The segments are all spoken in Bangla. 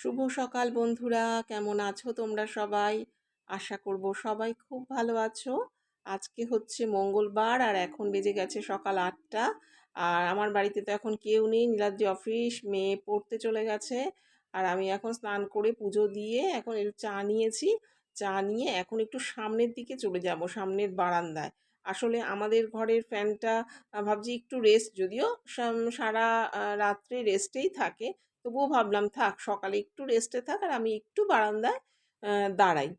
শুভ সকাল বন্ধুরা, কেমন আছো তোমরা সবাই? আশা করব সবাই খুব ভালো আছো। আজকে হচ্ছে মঙ্গলবার আর এখন বেজে গেছে সকাল আটটা। আর আমার বাড়িতে তো এখন কেউ নেই, নীলাদ্রি অফিস, মেয়ে পড়তে চলে গেছে। আর আমি এখন স্নান করে পুজো দিয়ে এখন একটু চা নিয়েছি। চা নিয়ে এখন একটু সামনের দিকে চলে যাব, সামনের বারান্দায়। আসলে আমাদের ঘরের ফ্যানটা ভাবছি একটু রেস্ট যদিও সারা রাত্রে রেস্টেই থাকে। তবুও ভাবলাম, থাক, সকালে একটু রেস্টে থাক আর আমি একটু বারান্দায় দাঁড়াই।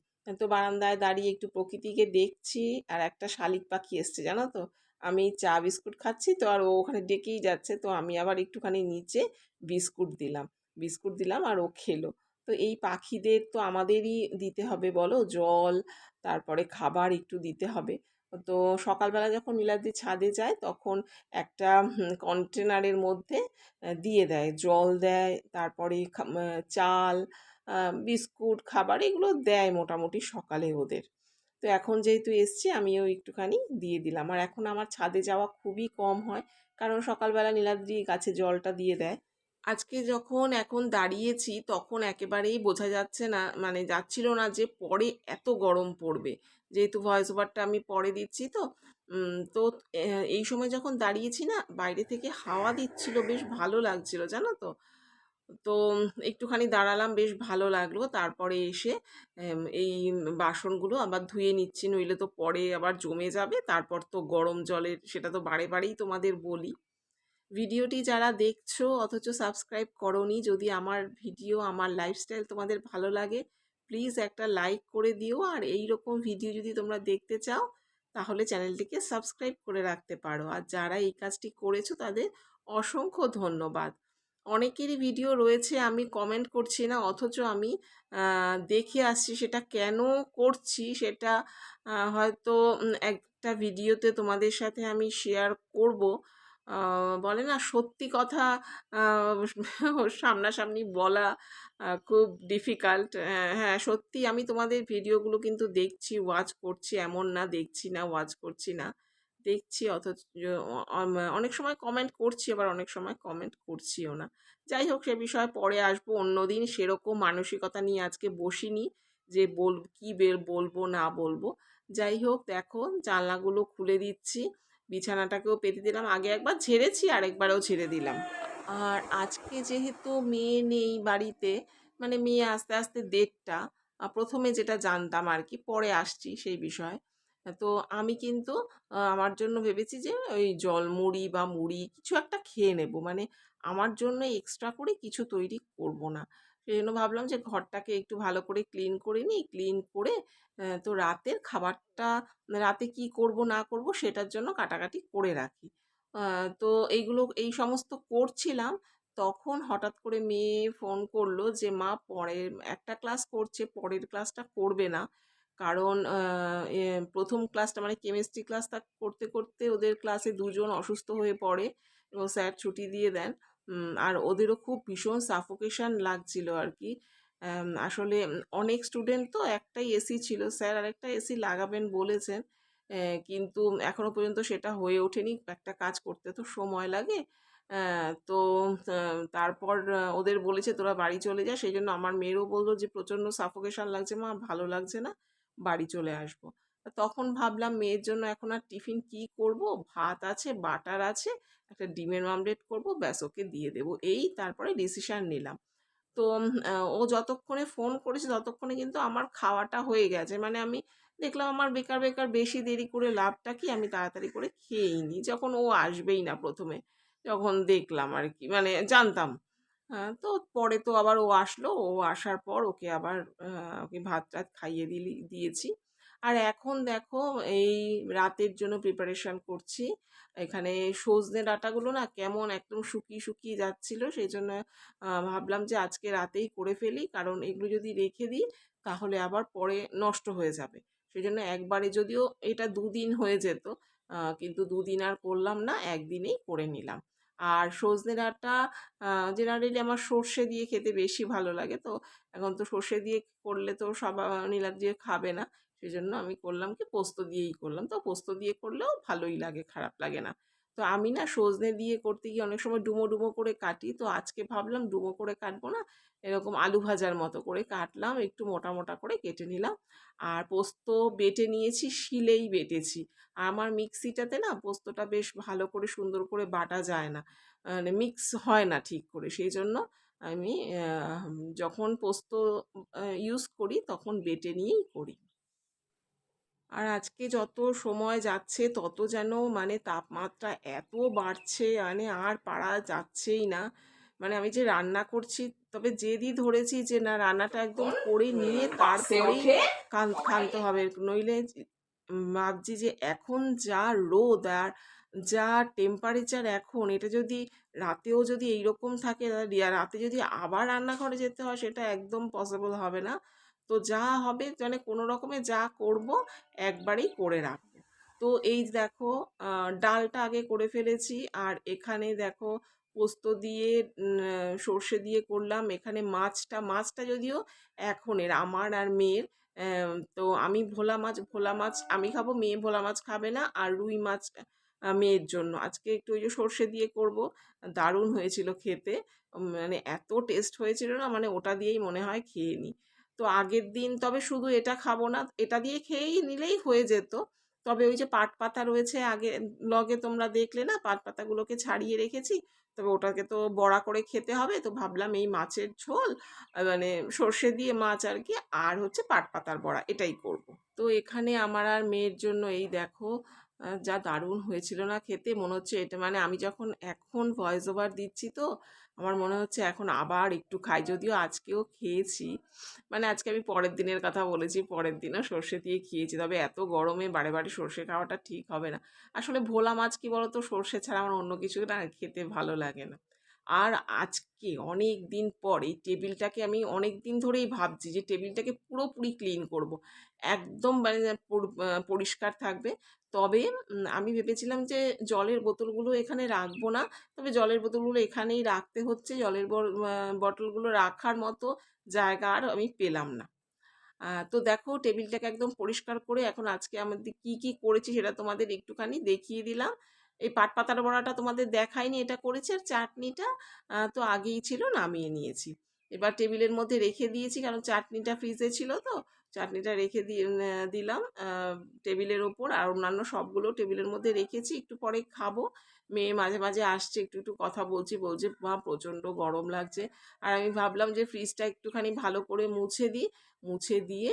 তো বারান্দায় দাঁড়িয়ে একটু প্রকৃতিকে দেখছি আর একটা শালিক পাখি এসছে, জানো তো? আমি চা, বিস্কুট খাচ্ছি তো আর ও ওখানে ডেকেই যাচ্ছে, তো আমি আবার একটুখানি নিচে বিস্কুট দিলাম। বিস্কুট দিলাম আর ও খেলো। তো এই পাখিদের তো আমাদেরই দিতে হবে বলো? জল, তারপরে খাবার একটু দিতে হবে। তো সকালবেলা যখন নীলাদ্রি ছাদে যায়, তখন একটা কন্টেনারের মধ্যে দিয়ে দেয়। জল দেয়, তারপরে চাল বিস্কুট, খাবার এগুলো দেয় মোটামুটি সকালে ওদের। তো এখন যেহেতু এসছি, আমিও একটুখানি দিয়ে দিলাম। আর এখন আমার ছাদে যাওয়া খুবই কম হয়, কারণ সকালবেলা নীলাদ্রি গাছে জলটা দিয়ে দেয়। আজকে যখন এখন দাঁড়িয়েছি, তখন একেবারেই বোঝা যাচ্ছে না মানে যাচ্ছিল না যে পরে এত গরম পড়বে। যেহেতু ভয়েস ওভারটা আমি পরে দিচ্ছি তো তো এই সময় যখন দাঁড়িয়েছি না, বাইরে থেকে হাওয়া দিচ্ছিল, বেশ ভালো লাগছিল, জানো তো? তো, একটুখানি দাঁড়ালাম, বেশ ভালো লাগল। তারপরে এসে এই বাসনগুলো আবার ধুয়ে নিচ্ছি, নইলে তো পরে আবার জমে যাবে। তারপর তো গরম জলের, সেটা তো বারে বারেই তোমাদের বলি। ভিডিওটি যারা দেখছ, অথচ সাবস্ক্রাইব করনি, যদি আমার ভিডিও, আমার লাইফস্টাইল তোমাদের ভালো লাগে প্লিজ একটা লাইক করে দিও। আর এই রকম ভিডিও যদি তোমরা দেখতে চাও, তাহলে চ্যানেলটিকে সাবস্ক্রাইব করে রাখতে পারো। আর যারা এই কাজটি করেছ, তাদের অসংখ্য ধন্যবাদ। অনেকেরই ভিডিও রয়েছে, আমি কমেন্ট করছি না, অথচ আমি দেখে আসছি সেটা কেন করছি, সেটা হয়তো একটা ভিডিওতে তোমাদের সাথে আমি শেয়ার করব। বলে না, সত্যি কথা সামনাসামনি বলা খুব ডিফিকাল্ট হ্যাঁ সত্যি আমি তোমাদের ভিডিওগুলো কিন্তু দেখছি ওয়াচ করছি, এমন না, দেখছি না ওয়াচ করছি না, দেখছি অথচ অনেক সময় কমেন্ট করছি, আবার অনেক সময় কমেন্ট করছিও না। যাই হোক, সে বিষয়ে পরে আসব, অন্যদিন সেরকম মানসিকতা নিয়ে আজকে বসিনি, যে বল, কি বের বলব, না বলব। যাই হোক, দেখো, জানলাগুলো খুলে দিচ্ছি। বিছানাটাকেও পেতে দিলাম। আগে একবার ঝেড়েছি আর একবারও ঝেড়ে দিলাম। আর আজকে যেহেতু মেয়ে নেই বাড়িতে মানে মেয়ে আস্তে আস্তে দেড়টা প্রথমে যেটা জানতাম আর কি, পরে আসছি সেই বিষয়ে। তো আমি কিন্তু আমার জন্য ভেবেছি যে ওই জল মুড়ি বা মুড়ি কিছু একটা খেয়ে নেব। মানে আমার জন্য এক্সট্রা করে কিছু তৈরি করব না। সেই জন্য ভাবলাম যে ঘরটাকে একটু ভালো করে ক্লিন করে নিই। ক্লিন করে তো রাতের খাবারটা, রাতে কি করব, না করব সেটার জন্য কাটাকাটি করে রাখি। তো এইগুলো, এই সমস্ত করছিলাম। তখন হঠাৎ করে মেয়ে ফোন করল যে, মা, পরের, একটা ক্লাস করছে, পরের ক্লাসটা করবে না। কারণ প্রথম ক্লাসটা মানে কেমিস্ট্রি ক্লাসটা করতে করতে ওদের ক্লাসে দুজন অসুস্থ হয়ে পড়ে এবং স্যার ছুটি দিয়ে দেন। আর ওদেরও খুব ভীষণ সাফোকেশন লাগছিল আর কি আসলে অনেক স্টুডেন্ট তো একটাই এসি ছিল। স্যার আরেকটা এসি লাগাবেন বলেছেন। কিন্তু এখনও পর্যন্ত সেটা হয়ে ওঠেনি। একটা কাজ করতে তো সময় লাগে। তো তারপর ওদের বলেছে, তোরা বাড়ি চলে যা। সেই জন্য আমার মেয়েরও বলল যে, প্রচণ্ড সাফোকেশন লাগছে মা, ভালো লাগছে না। বাড়ি চলে আসব। তখন ভাবলাম, মেয়ের জন্য এখন আর টিফিন কি করব? ভাত আছে, বাটার আছে, একটা ডিমের অমলেট করব, ব্যাস ওকে দিয়ে দেবো। এই তারপরে ডিসিশন নিলাম। তো ও যতক্ষণে ফোন করেছে ততক্ষণে কিন্তু আমার খাওয়াটা হয়ে গেছে। মানে আমি দেখলাম আমার বেকার বেকার বেশি দেরি করে লাভটা কি আমি তাড়াতাড়ি করে খেয়েই নিই। যখন ও আসবেই না প্রথমে যখন দেখলাম আর কি মানে জানতাম। তো পরে তো আবার ও আসলো। ও আসার পর ওকে আবার ওকে ভাত টাত খাইয়ে দিলি, দিয়েছি। আর এখন দেখো, এই রাতের জন্য প্রিপারেশন করছি। এখানে সজনে ডাঁটাগুলো না কেমন একদম শুকিয়ে শুকিয়ে যাচ্ছিল, সেই জন্য ভাবলাম যে আজকে রাতেই করে ফেলি। কারণ এগুলো যদি রেখে দিই, তাহলে আবার পরে নষ্ট হয়ে যাবে। সেই জন্য একবারে যদিও এটা দুদিন হয়ে যেত কিন্তু দুদিন আর করলাম না, একদিনেই করে নিলাম। আর সজনে ডাঁটা জেনারেলি আমার সর্ষে দিয়ে খেতে বেশি ভালো লাগে। তো এখন তো সর্ষে দিয়ে করলে তো সব নীলাদ দিয়ে খাবে না। সেই জন্য আমি করলাম কি পোস্ত দিয়েই করলাম। তো পোস্ত দিয়ে করলেও ভালোই লাগে, খারাপ লাগে না। তো আমি না সজনে দিয়ে করতে গিয়ে অনেক সময় ডুমো ডুমো করে কাটি। তো আজকে ভাবলাম ডুমো করে কাটবো না, এরকম আলু ভাজার মতো করে কাটলাম, একটু মোটা মোটা করে কেটে নিলাম। আর পোস্ত বেটে নিয়েছি, শিলেই বেটেছি। আর আমার মিক্সিটাতে না পোস্তটা বেশ ভালো করে সুন্দর করে বাটা যায় না। মানে মিক্স হয় না ঠিক করে। সেই জন্য আমি যখন পোস্ত ইউজ করি তখন বেটে নিয়েই করি। আর আজকে যত সময় যাচ্ছে তত যেন মানে তাপমাত্রা এত বাড়ছে মানে আর পারা যাচ্ছেই না। মানে আমি যে রান্না করছি তবে জেদি ধরেছি যে না রান্নাটা একদম করে নিয়ে তারপরেই খান- খানতে হবে। নইলে ভাবছি যে এখন যা রোদ আর যা টেম্পারেচার এখন এটা যদি রাতেও যদি এইরকম থাকে রাতে যদি আবার রান্নাঘরে যেতে হয় সেটা একদম পসিবল হবে না। তো যা হবে মানে কোনো রকমে যা করব একবারেই করে রাখব। তো এই দেখো ডালটা আগে করে ফেলেছি আর এখানে দেখো পোস্ত দিয়ে সর্ষে দিয়ে করলাম। এখানে মাছটা মাছটা যদিও এখনের, আমার আর মেয়ের তো আমি ভোলা মাছ ভোলা মাছ আমি খাব, মেয়ে ভোলা মাছ খাবে না আর রুই মাছ মেয়ের জন্য। আজকে একটু ওই যে সর্ষে দিয়ে করব, দারুণ হয়েছিল খেতে। মানে এত টেস্ট হয়েছিল না মানে ওটা দিয়েই মনে হয় খেয়ে নিই তো আগের দিন তবে শুধু এটা খাব না, এটা দিয়ে খেয়েই নিলেই হয়ে যেত। তবে ওই যে পাট পাতা রয়েছে আগে, লগে তোমরা দেখলে না, পাট পাতাগুলোকে ছাড়িয়ে রেখেছি, তবে ওটাকে তো বড়া করে খেতে হবে, তো ভাবলাম এই মাছের ঝোল মানে সর্ষে দিয়ে মাছ আর কি, আর হচ্ছে পাট পাতার বড়া, এটাই করব। তো এখানে আমার আর মেয়ের জন্য এই দেখো যা দারুণ হয়েছিল না খেতে, মনে হচ্ছে এটা মানে আমি যখন এখন ভয়েস ওভার দিচ্ছি তো আমার মনে হচ্ছে এখন আবার একটু খাই। যদিও আজকেও খেয়েছি। মানে আজকে আমি পরের দিনের কথা বলেছি, পরের দিনও সর্ষে দিয়ে খেয়েছি। তবে এত গরমে বারে বারে সর্ষে খাওয়াটা ঠিক হবে না। আসলে ভোলা মাছ কি বলতো? সর্ষে ছাড়া আমার অন্য কিছু না, খেতে ভালো লাগে না। আর আজকে অনেক দিন পর এই টেবিলটাকে আমি অনেক দিন ধরেই ভাবছি যে টেবিলটাকে পুরোপুরি ক্লিন করব। একদম মানে পরিষ্কার থাকবে। তবে আমি ভেবেছিলাম যে জলের বোতলগুলো এখানে রাখব না। তবে জলের বোতলগুলো এখানেই রাখতে হচ্ছে। জলের বটলগুলো রাখার মতো জায়গা আর আমি পেলাম না। তো দেখো টেবিলটাকে একদম পরিষ্কার করে এখন আজকে আমাদের কি কি করেছি সেটা তোমাদের একটুখানি দেখিয়ে দিলাম। এই পাট পাতার বড়াটা তোমাদের দেখাইনি, এটা করেছি আর চাটনিটা তো আগেই ছিল, নামিয়ে নিয়েছি। এবার টেবিলের মধ্যে রেখে দিয়েছি, কারণ চাটনিটা ফ্রিজে ছিল তো, চাটনিটা রেখে দিয়ে দিলাম টেবিলের ওপর আর অন্যান্য সবগুলো টেবিলের মধ্যে রেখেছি, একটু পরে খাব। মেয়ে মাঝে মাঝে আসছে, একটু একটু কথা বলছি, বলছে, মা, প্রচণ্ড গরম লাগছে। আর আমি ভাবলাম যে, ফ্রিজটা একটুখানি ভালো করে মুছে দিই। মুছে দিয়ে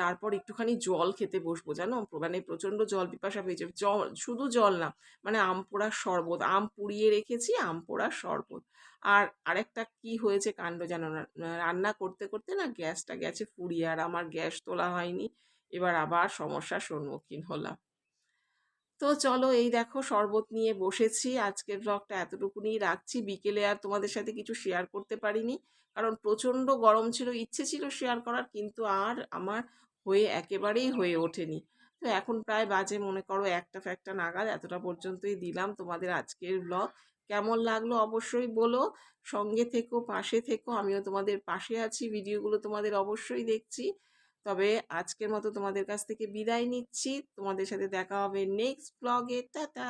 তারপর একটুখানি জল খেতে বসবো, জানো? মানে প্রচণ্ড জল, পিপাসা পেয়েছে জল, শুধু জল না মানে আম পোড়ার শরবত, আম পুড়িয়ে রেখেছি, আম পোড়ার শরবত। আর আরেকটা কি হয়েছে কাণ্ড জানো না, রান্না করতে করতে না গ্যাসটা গেছে ফুরিয়ে, আর আমার গ্যাস তোলা হয়নি। এবার আবার সমস্যার সম্মুখীন হলাম। তো চলো এই দেখো শরবত নিয়ে বসেছি। আজকের ব্লগটা এতটুকুনি রাখছি। বিকেলে আর তোমাদের সাথে কিছু শেয়ার করতে পারিনি। কারণ প্রচণ্ড গরম ছিল, ইচ্ছে ছিল শেয়ার করার, কিন্তু আর আমার হয়ে একেবারেই হয়ে ওঠেনি। তো এখন প্রায় বাজে, মনে করো একটা ফ্যাক্টা নাগাদ এতটা পর্যন্তই দিলাম তোমাদের আজকের ব্লগ কেমন লাগল অবশ্যই বলো। সঙ্গে থেকো, পাশে থেকো, আমিও তোমাদের পাশে আছি ভিডিওগুলো তোমাদের অবশ্যই দেখছি। তবে আজকের মতো তোমাদের কাছ থেকে বিদায় নিচ্ছি। তোমাদের সাথে দেখা হবে নেক্সট ব্লগে টাটা